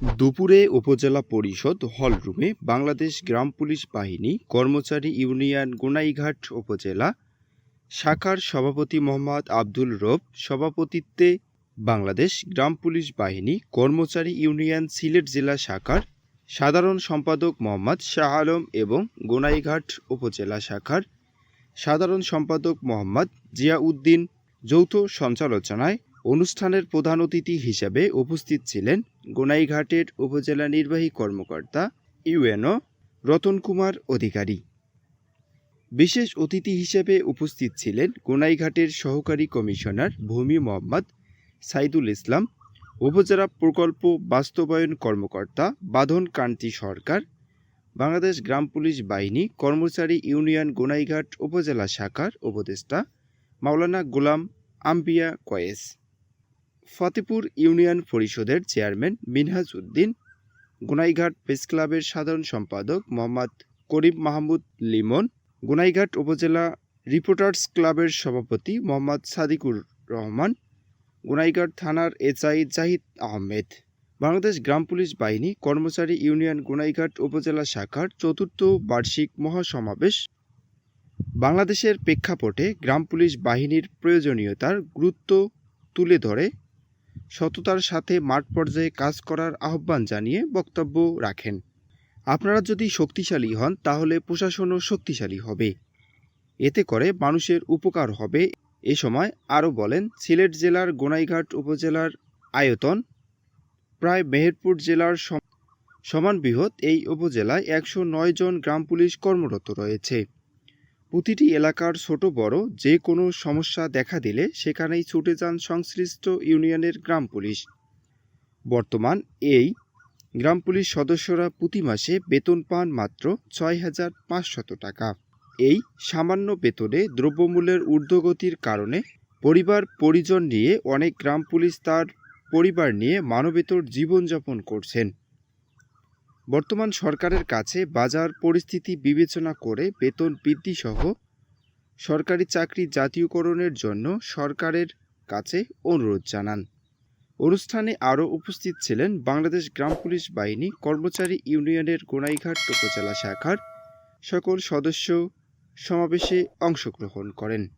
দুপুরে উপজেলা পরিষদ হলরুমে বাংলাদেশ গ্রাম পুলিশ বাহিনী কর্মচারী ইউনিয়ন গোনাইঘাট উপজেলা শাখার সভাপতি মোহাম্মদ আব্দুল রব সভাপতিত্বে বাংলাদেশ গ্রাম পুলিশ বাহিনী কর্মচারী ইউনিয়ন সিলেট জেলা শাখার সাধারণ সম্পাদক মোহাম্মদ শাহ আলম এবং গোনাইঘাট উপজেলা শাখার সাধারণ সম্পাদক মোহাম্মদ জিয়াউদ্দিন যৌথ সঞ্চালনায় অনুষ্ঠানের প্রধান অতিথি হিসাবে উপস্থিত ছিলেন গোনাইঘাটের উপজেলা নির্বাহী কর্মকর্তা ইউএনও রতন কুমার অধিকারী। বিশেষ অতিথি হিসেবে উপস্থিত ছিলেন গোনাইঘাটের সহকারী কমিশনার ভূমি মোহাম্মদ সাইদুল ইসলাম, উপজেলা প্রকল্প বাস্তবায়ন কর্মকর্তা বাঁধন কান্তি সরকার, বাংলাদেশ গ্রাম পুলিশ বাহিনী কর্মচারী ইউনিয়ন গোনাইঘাট উপজেলা শাখার উপদেষ্টা মাওলানা গোলাম আম্বিয়া কয়েস। ফতেপুর ইউনিয়ন পরিষদের চেয়ারম্যান মিনহাজ উদ্দিন, গুনাইঘাট প্রেস ক্লাবের সাধারণ সম্পাদক মোহাম্মদ করিম মাহমুদ লিমন, গুনাইঘাট উপজেলা রিপোর্টার্স ক্লাবের সভাপতি মোহাম্মদ সাদিকুর রহমান, গুনাইঘাট থানার এসআই জাহিদ আহমেদ। বাংলাদেশ গ্রাম পুলিশ বাহিনী কর্মচারী ইউনিয়ন গুনাইঘাট উপজেলা শাখার চতুর্থ বার্ষিক মহাসমাবেশ বাংলাদেশের প্রেক্ষাপটে গ্রাম পুলিশ বাহিনীর প্রয়োজনীয়তার গুরুত্ব তুলে ধরে সততার সাথে মাঠ পর্যায়ে কাজ করার আহ্বান জানিয়ে বক্তব্য রাখেন। আপনারা যদি শক্তিশালী হন, তাহলে প্রশাসনও শক্তিশালী হবে। এতে করে মানুষের উপকার হবে। এ সময় আরও বলেন, সিলেট জেলার গোনাইঘাট উপজেলার আয়তন প্রায় মেহেরপুর জেলার সমান বৃহৎ। এই উপজেলায় একশো নয় জন গ্রাম পুলিশ কর্মরত রয়েছে। প্রতিটি এলাকার ছোট বড় যে কোনো সমস্যা দেখা দিলে সেখানেই ছুটে যান সংশ্লিষ্ট ইউনিয়নের গ্রাম পুলিশ। বর্তমান এই গ্রাম পুলিশ সদস্যরা প্রতি মাসে বেতন পান মাত্র ছয় হাজার পাঁচশত টাকা। এই সামান্য বেতনে দ্রব্যমূল্যের ঊর্ধ্বগতির কারণে পরিবার পরিজন নিয়ে অনেক গ্রাম পুলিশ তার পরিবার নিয়ে মানবেতর জীবনযাপন করছেন। বর্তমান সরকারের কাছে বাজার পরিস্থিতি বিবেচনা করে বেতন বৃদ্ধি সহ সরকারি চাকরি জাতীয়করণের জন্য সরকারের কাছে অনুরোধ জানান। অনুষ্ঠানে আরও উপস্থিত ছিলেন বাংলাদেশ গ্রাম পুলিশ বাহিনী কর্মচারী ইউনিয়নের গোনাইঘাট উপজেলা শাখার সকল সদস্য সমাবেশে অংশগ্রহণ করেন।